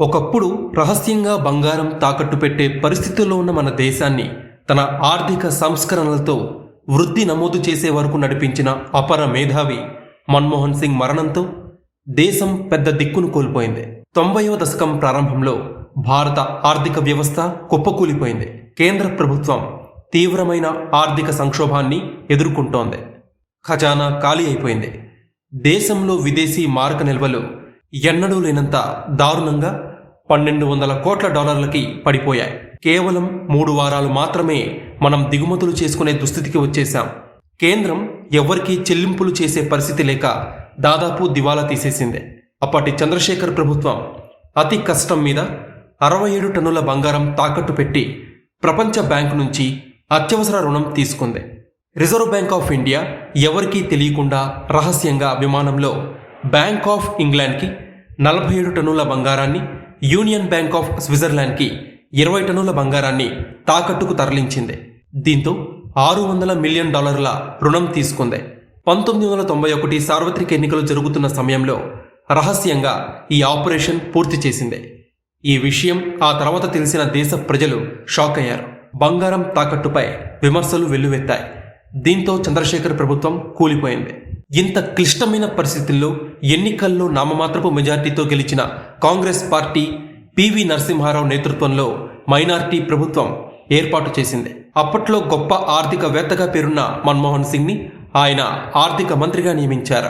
ఒకప్పుడు రహస్యంగా బంగారం తాకట్టు పెట్టే పరిస్థితుల్లో ఉన్న మన దేశాన్ని తన ఆర్థిక సంస్కరణలతో వృద్ధి నమోదు చేసే వరకు నడిపించిన అపర మేధావి మన్మోహన్ సింగ్ మరణంతో దేశం పెద్ద దిక్కును కోల్పోయింది. తొంభైవ దశకం ప్రారంభంలో భారత ఆర్థిక వ్యవస్థ కుప్పకూలిపోయింది. కేంద్ర ప్రభుత్వం తీవ్రమైన ఆర్థిక సంక్షోభాన్ని ఎదుర్కొంటోంది. ఖజానా ఖాళీ అయిపోయింది. దేశంలో విదేశీ మారక నిల్వలు ఎన్నడూ లేనంత దారుణంగా పన్నెండు వందల కోట్ల డాలర్లకి పడిపోయాయి. కేవలం మూడు వారాలు మాత్రమే మనం దిగుమతులు చేసుకునే దుస్థితికి వచ్చేశాం. కేంద్రం ఎవరికీ చెల్లింపులు చేసే పరిస్థితి లేక దాదాపు దివాలా తీసేసింది. అప్పటి చంద్రశేఖర్ ప్రభుత్వం అతి కష్టం మీద అరవై ఏడు టన్నుల బంగారం తాకట్టు పెట్టి ప్రపంచ బ్యాంకు నుంచి అత్యవసర రుణం తీసుకుంది. రిజర్వ్ బ్యాంక్ ఆఫ్ ఇండియా ఎవరికీ తెలియకుండా రహస్యంగా విమానంలో బ్యాంక్ ఆఫ్ ఇంగ్లాండ్కి నలభై ఏడు టన్నుల బంగారాన్ని యూనియన్ బ్యాంక్ ఆఫ్ స్విట్జర్లాండ్కి ఇరవై టన్నుల బంగారాన్ని తాకట్టుకు తరలించింది. దీంతో ఆరు వందల మిలియన్ డాలర్ల రుణం తీసుకుంది. పంతొమ్మిది వందల తొంభై ఒకటి సార్వత్రిక ఎన్నికలు జరుగుతున్న సమయంలో రహస్యంగా ఈ ఆపరేషన్ పూర్తి చేసింది. ఈ విషయం ఆ తర్వాత తెలిసిన దేశ ప్రజలు షాక్ అయ్యారు. బంగారం తాకట్టుపై విమర్శలు వెల్లువెత్తాయి. దీంతో చంద్రశేఖర్ ప్రభుత్వం కూలిపోయింది. ఇంత క్లిష్టమైన పరిస్థితుల్లో ఎన్నికల్లో నామమాత్రపు మెజార్టీతో గెలిచిన కాంగ్రెస్ పార్టీ పివి నరసింహారావు నేతృత్వంలో మైనార్టీ ప్రభుత్వం ఏర్పాటు చేసింది. అప్పట్లో గొప్ప ఆర్థికవేత్తగా పేరున్న మన్మోహన్ సింగ్ని ఆయన ఆర్థిక మంత్రిగా నియమించారు.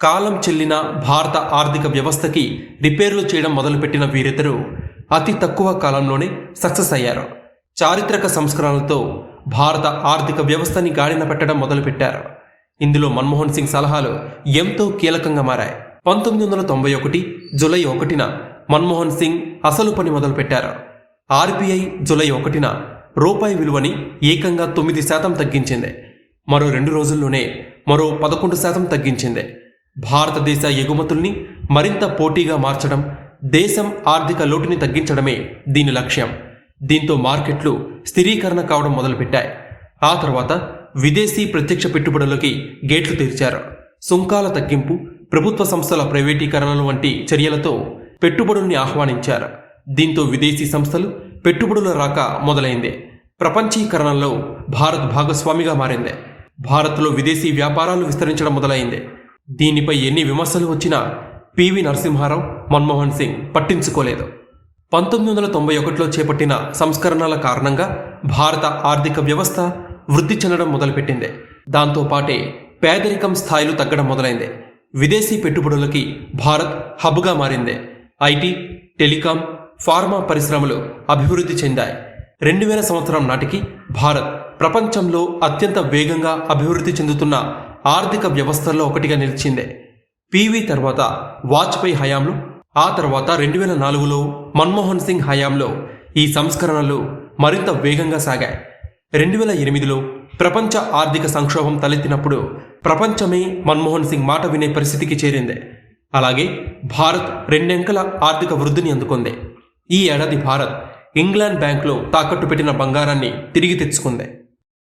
కాలం చెల్లిన భారత ఆర్థిక వ్యవస్థకి రిపేర్లు చేయడం మొదలుపెట్టిన వీరిద్దరూ అతి తక్కువ కాలంలోనే సక్సెస్ అయ్యారు. చారిత్రక సంస్కరణలతో భారత ఆర్థిక వ్యవస్థని గాడిన పెట్టడం మొదలుపెట్టారు. ఇందులో మన్మోహన్ సింగ్ సలహాలు ఎంతో కీలకంగా మారాయి. పంతొమ్మిది వందల తొంభై ఒకటి జులై ఒకటిన మన్మోహన్ సింగ్ అసలు పని మొదలుపెట్టారు. ఆర్బీఐ జులై ఒకటిన రూపాయి విలువని ఏకంగా తొమ్మిది శాతం తగ్గించింది. మరో రెండు రోజుల్లోనే మరో పదకొండు శాతం తగ్గించింది. భారతదేశ ఎగుమతుల్ని మరింత పోటీగా మార్చడం దేశం ఆర్థిక లోటుని తగ్గించడమే దీని లక్ష్యం. దీంతో మార్కెట్లు స్థిరీకరణ కావడం మొదలుపెట్టాయి. ఆ తర్వాత విదేశీ ప్రత్యక్ష పెట్టుబడులకి గేట్లు తెరిచారు. సుంకాల తగ్గింపు ప్రభుత్వ సంస్థల ప్రైవేటీకరణలు వంటి చర్యలతో పెట్టుబడుల్ని ఆహ్వానించారు. దీంతో విదేశీ సంస్థలు పెట్టుబడుల రాక మొదలైంది. ప్రపంచీకరణలో భారత్ భాగస్వామిగా మారింది. భారత్లో విదేశీ వ్యాపారాలు విస్తరించడం మొదలైంది. దీనిపై ఎన్ని విమర్శలు వచ్చినా పివి నరసింహారావు మన్మోహన్ సింగ్ పట్టించుకోలేదు. పంతొమ్మిది వందల తొంభై ఒకటిలో చేపట్టిన సంస్కరణల కారణంగా భారత ఆర్థిక వ్యవస్థ వృద్ధి చెందడం మొదలుపెట్టింది. దాంతో పాటే పేదరికం స్థాయిలు తగ్గడం మొదలైంది. విదేశీ పెట్టుబడులకి భారత్ హబ్గా మారింది. ఐటీ టెలికాం ఫార్మా పరిశ్రమలు అభివృద్ధి చెందాయి. రెండు వేల సంవత్సరం నాటికి భారత్ ప్రపంచంలో అత్యంత వేగంగా అభివృద్ధి చెందుతున్న ఆర్థిక వ్యవస్థల్లో ఒకటిగా నిలిచింది. పీవీ తర్వాత వాజ్పేయి హయాంలో ఆ తర్వాత రెండు వేల నాలుగులో మన్మోహన్ సింగ్ హయాంలో ఈ సంస్కరణలు మరింత వేగంగా సాగాయి. రెండు వేల ఎనిమిదిలో ప్రపంచ ఆర్థిక సంక్షోభం తలెత్తినప్పుడు ప్రపంచమే మన్మోహన్ సింగ్ మాట వినే పరిస్థితికి చేరింది. అలాగే భారత్ రెండెంకల ఆర్థిక వృద్ధిని అందుకుంది. ఈ ఏడాది భారత్ ఇంగ్లాండ్ బ్యాంకులో తాకట్టు పెట్టిన బంగారాన్ని తిరిగి తెచ్చుకుంది.